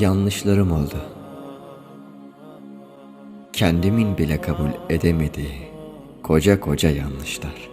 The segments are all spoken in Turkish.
Yanlışlarım oldu. Kendimin bile kabul edemediği koca koca yanlışlar.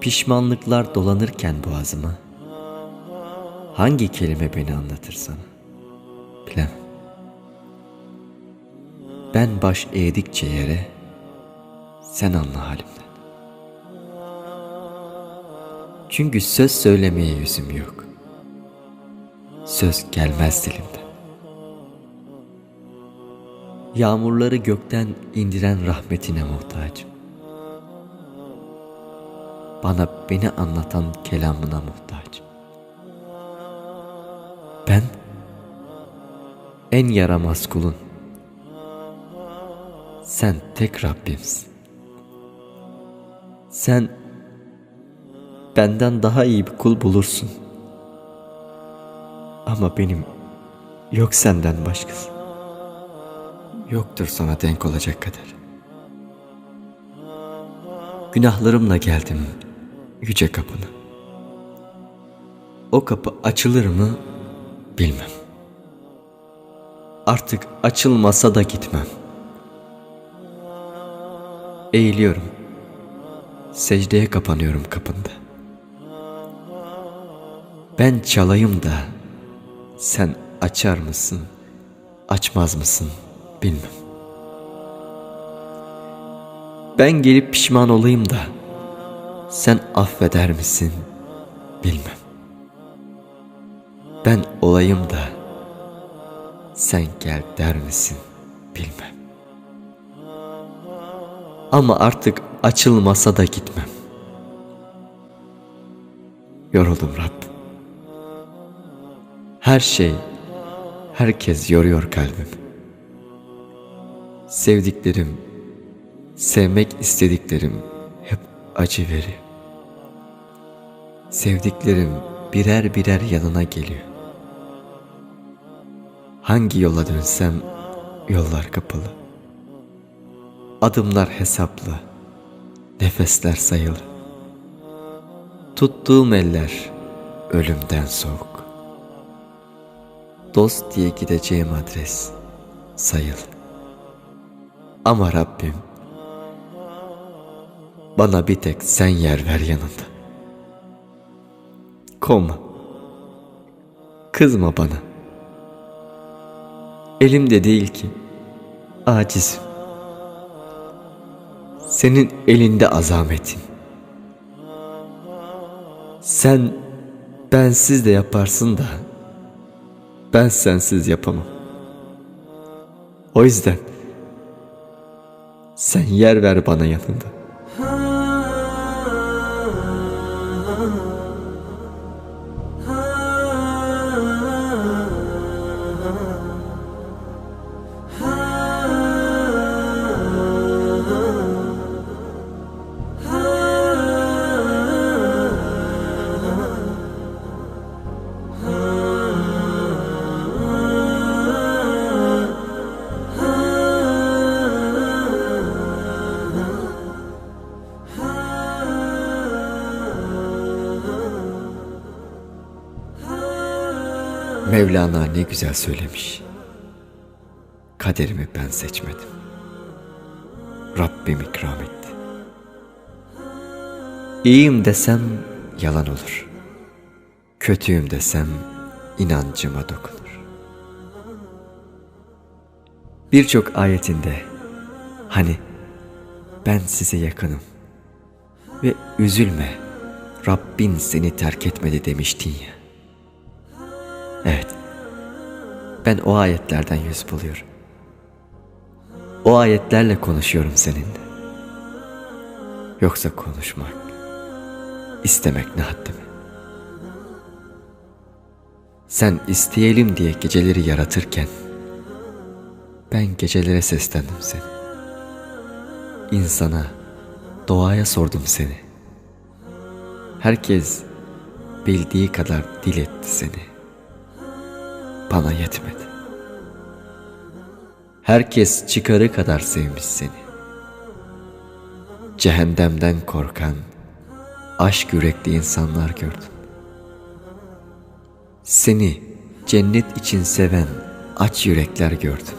Pişmanlıklar dolanırken boğazıma hangi kelime beni anlatır sana? Bilemem. Ben baş eğdikçe yere sen anla halimden. Çünkü söz söylemeye yüzüm yok. Söz gelmez dilimden. Yağmurları gökten indiren rahmetine muhtacım. Bana beni anlatan kelamına muhtacım. Ben en yaramaz kulun. Sen tek Rabbimsin. Sen benden daha iyi bir kul bulursun. Ama benim yok senden başkası. Yoktur sana denk olacak kadar. Günahlarımla geldim yüce kapına. O kapı açılır mı bilmem. Artık açılmasa da gitmem. Eğiliyorum. Secdeye kapanıyorum kapında. Ben çalayım da sen açar mısın, açmaz mısın bilmem. Ben gelip pişman olayım da sen affeder misin bilmem. Ben olayım da sen gel der misin bilmem. Ama artık açılmasa da gitmem. Yoruldum Rabbim. Her şey, herkes yoruyor kalbimi. Sevdiklerim, sevmek istediklerim hep acı veriyor. Sevdiklerim birer birer yanına geliyor. Hangi yola dönsem yollar kapalı. Adımlar hesaplı, nefesler sayılı. Tuttuğum eller ölümden soğuk. Dost diye gideceğim adres sayılı. Ama Rabbim bana bir tek sen yer ver yanında. Kovma. Kızma bana. Elimde değil ki. Acizim. Senin elinde azametin. Sen bensiz de yaparsın da ben sensiz yapamam. O yüzden sen yer ver bana yanında. Mevlana ne güzel söylemiş. Kaderimi ben seçmedim. Rabbim ikram etti. İyiyim desem yalan olur. Kötüyüm desem inancıma dokunur. Birçok ayetinde hani ben size yakınım ve üzülme Rabbin seni terk etmedi demiştin ya. Evet. Ben o ayetlerden yüz buluyorum. O ayetlerle konuşuyorum seninle. Yoksa konuşmak, istemek ne haddime. Sen isteyelim diye geceleri yaratırken ben gecelere seslendim seni. İnsana, doğaya sordum seni. Herkes bildiği kadar dil etti seni bana yetmedi. Herkes çıkarı kadar sevmiş seni. Cehennemden korkan, aşk yürekli insanlar gördüm. Seni cennet için seven aç yürekler gördüm.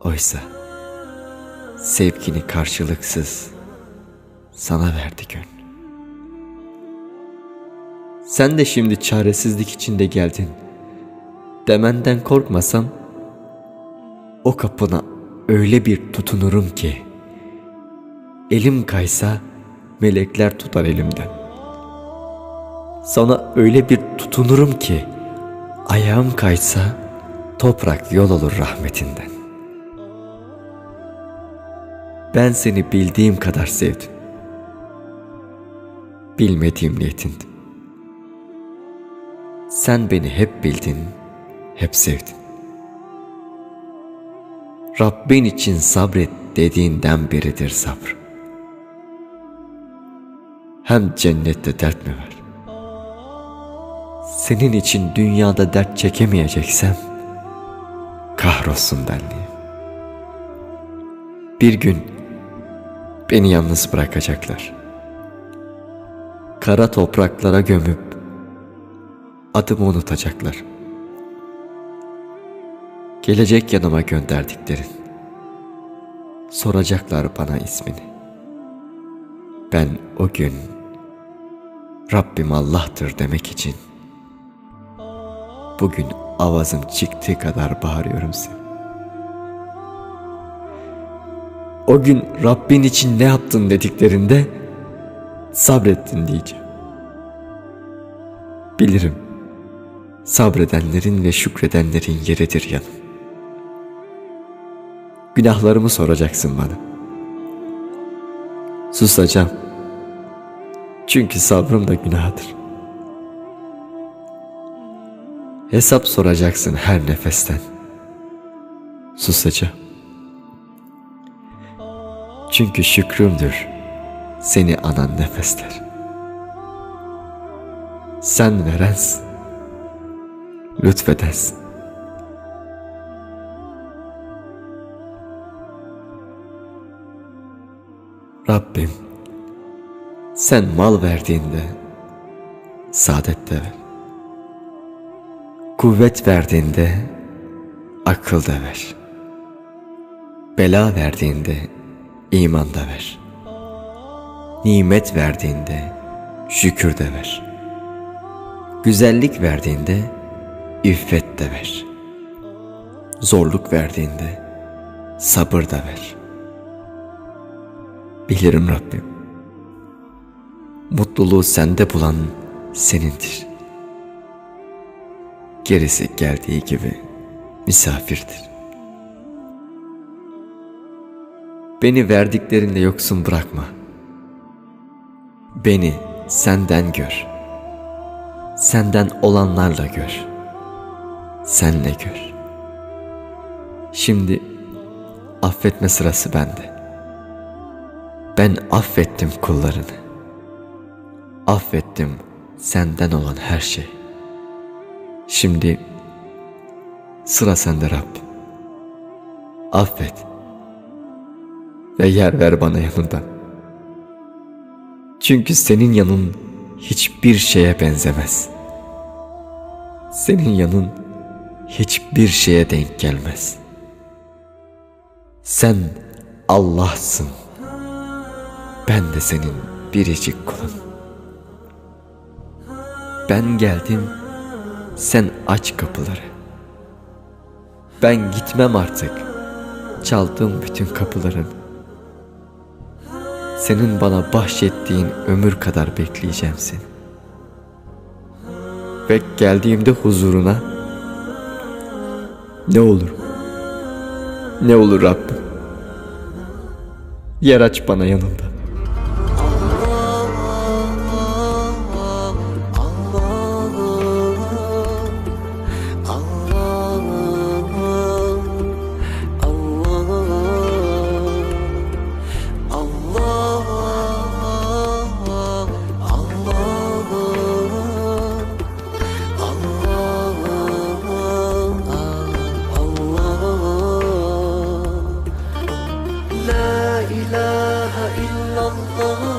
Oysa sevgini karşılıksız sana verdi gönül. Sen de şimdi çaresizlik içinde geldin. Demenden korkmasam o kapına öyle bir tutunurum ki elim kaysa melekler tutar elimden. Sana öyle bir tutunurum ki ayağım kaysa toprak yol olur rahmetinden. Ben seni bildiğim kadar sevdim. Bilmediğimle yetindim. Sen beni hep bildin, hep sevdin. Rabbin için sabret dediğinden beridir sabr. Hem cennette dert mi var? Senin için dünyada dert çekemeyeceksem kahrolsun benliğim. Bir gün beni yalnız bırakacaklar. Kara topraklara gömüp adımı unutacaklar. Gelecek yanıma gönderdiklerin. Soracaklar bana ismini. Ben o gün Rabbim Allah'tır demek için bugün avazım çıktığı kadar bağırıyorum seni. O gün Rabbin için ne yaptın dediklerinde sabrettin diyeceğim. Bilirim sabredenlerin ve şükredenlerin yeridir yanım. Günahlarımı soracaksın bana. Susacağım. Çünkü sabrım da günahdır. Hesap soracaksın her nefesten. Susacağım. Çünkü şükrümdür seni anan nefesler. Sen verensin, lütfedensin. Rabbim sen mal verdiğinde saadet de ver. Kuvvet verdiğinde akıl da ver. Bela verdiğinde iman da ver. Nimet verdiğinde şükür de ver. Güzellik verdiğinde iffet de ver. Zorluk verdiğinde sabır da ver. Bilirim Rabbim. Mutluluğu sende bulan senindir. Gerisi geldiği gibi misafirdir. Beni verdiklerinde yoksun bırakma. Beni senden gör. Senden olanlarla gör. Senle gör. Şimdi affetme sırası bende. Ben affettim kullarını. Affettim senden olan her şey. Şimdi sıra sende Rabbim. Affet ve yer ver bana yanında. Çünkü senin yanın hiçbir şeye benzemez. Senin yanın hiçbir şeye denk gelmez. Sen Allah'sın. Ben de senin biricik kulun. Ben geldim, sen aç kapıları. Ben gitmem artık, çaldığım bütün kapıların. Senin bana bahşettiğin ömür kadar bekleyeceğim seni. Ve geldiğimde huzuruna ne olur, ne olur Rabbim. Yer aç bana yanında. Oh.